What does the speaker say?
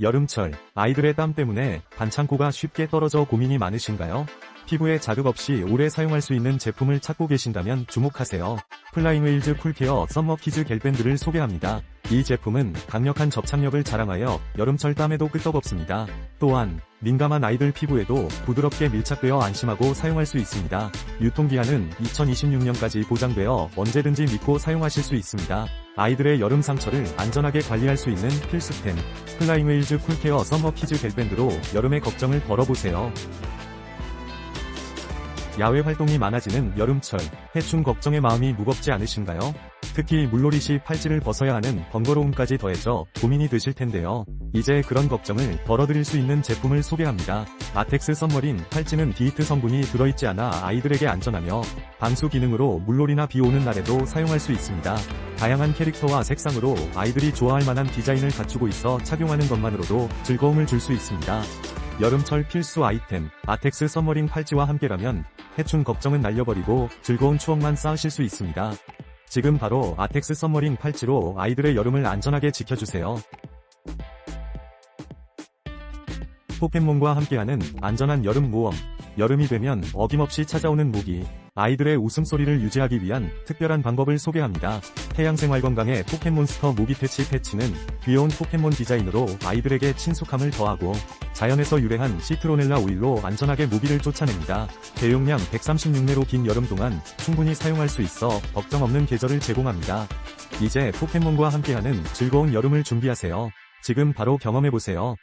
여름철, 아이들의 땀 때문에 반창고가 쉽게 떨어져 고민이 많으신가요? 피부에 자극 없이 오래 사용할 수 있는 제품을 찾고 계신다면 주목하세요. 플라잉 웨일즈 쿨케어 썸머 키즈 겔밴드를 소개합니다. 이 제품은 강력한 접착력을 자랑하여 여름철 땀에도 끄떡없습니다. 또한 민감한 아이들 피부에도 부드럽게 밀착되어 안심하고 사용할 수 있습니다. 유통기한은 2026년까지 보장되어 언제든지 믿고 사용하실 수 있습니다. 아이들의 여름 상처를 안전하게 관리할 수 있는 필수템 플라잉 웨일즈 쿨케어 썸머 키즈 겔밴드로 여름의 걱정을 덜어보세요. 야외 활동이 많아지는 여름철, 해충 걱정의 마음이 무겁지 않으신가요? 특히 물놀이 시 팔찌를 벗어야 하는 번거로움까지 더해져 고민이 되실 텐데요. 이제 그런 걱정을 덜어드릴 수 있는 제품을 소개합니다. 아텍스 썸머린 팔찌는 디히트 성분이 들어있지 않아 아이들에게 안전하며 방수 기능으로 물놀이나 비 오는 날에도 사용할 수 있습니다. 다양한 캐릭터와 색상으로 아이들이 좋아할 만한 디자인을 갖추고 있어 착용하는 것만으로도 즐거움을 줄 수 있습니다. 여름철 필수 아이템, 아텍스 썸머링 팔찌와 함께라면 해충 걱정은 날려버리고 즐거운 추억만 쌓으실 수 있습니다. 지금 바로 아텍스 썸머링 팔찌로 아이들의 여름을 안전하게 지켜주세요. 포켓몬과 함께하는 안전한 여름 모험. 여름이 되면 어김없이 찾아오는 모기. 아이들의 웃음소리를 유지하기 위한 특별한 방법을 소개합니다. 해양생활 건강의 포켓몬스터 모기 퇴치 패치는 귀여운 포켓몬 디자인으로 아이들에게 친숙함을 더하고 자연에서 유래한 시트로넬라 오일로 안전하게 모기를 쫓아냅니다. 대용량 136내로 긴 여름 동안 충분히 사용할 수 있어 걱정 없는 계절을 제공합니다. 이제 포켓몬과 함께하는 즐거운 여름을 준비하세요. 지금 바로 경험해보세요.